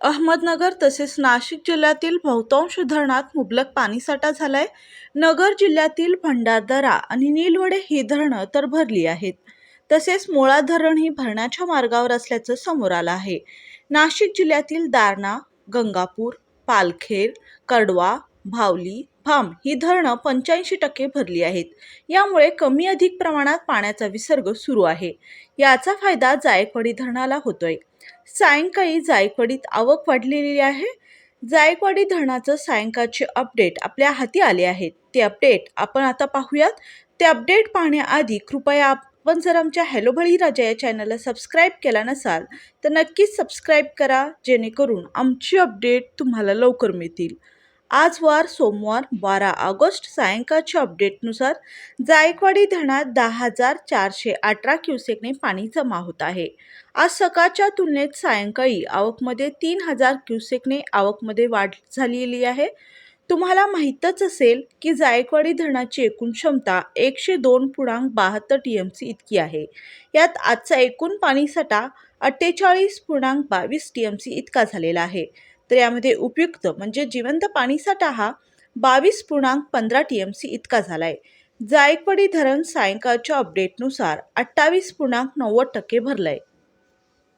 अहमदनगर तसेच नाशिक जिल्ह्यातील बहुतांश धरणात मुबलक पाणीसाठा झालाय. नगर जिल्ह्यातील भंडारदरा आणि निलवडे ही धरणं तर भरली आहेत. तसेच मुळा धरण ही भरण्याच्या मार्गावर असल्याचं समोर आलं आहे. नाशिक जिल्ह्यातील दारणा गंगापूर पालखेर कडवा भावली भाम ही धरणं पंच्याऐंशी टक्के भरली आहेत. यामुळे कमी अधिक प्रमाणात पाण्याचा विसर्ग सुरू आहे. याचा फायदा जायकवाडी धरणाला होतोय. सायंकाळी जायकवाडीत आवक वाढलेली आहे. जायकवाडी धरणाचं सायंकाळचे अपडेट आपल्या हाती आले आहेत. ते अपडेट आपण आता पाहूयात. ते अपडेट पाहण्याआधी कृपया आपण जर आमच्या हॅलो बळी राजा या चॅनलला सबस्क्राईब केला नसाल तर नक्कीच सबस्क्राईब करा जेणेकरून आमची अपडेट तुम्हाला लवकर मिळतील. आज वार सोमवार बारा ऑगस्ट सायंकाळच्या अपडेटनुसार जायकवाडी धरणात दहा हजार चारशे अठरा क्युसेकने पाणी जमा होत आहे. आज सकाळच्या तुलनेत सायंकाळी आवकमध्ये तीन हजार क्युसेकने आवकमध्ये वाढ झालेली आहे. तुम्हाला माहीतच असेल की जायकवाडी धरणाची एकूण क्षमता एकशे दोन पूर्णांक बहात्तर टी एम सी इतकी आहे. यात आजचा एकूण पाणीसाठा अठ्ठेचाळीस पूर्णांक बावीस टी एम सी इतका झालेला आहे. तर यामध्ये उपयुक्त म्हणजे जिवंत पाणीसाठा हा बावीस पूर्णांक पंधरा टी एम सी इतका झाला आहे जायकवाडी धरण सायंकाळच्या अपडेटनुसार अठ्ठावीस पूर्णांक नव्वद टक्के भरलं आहे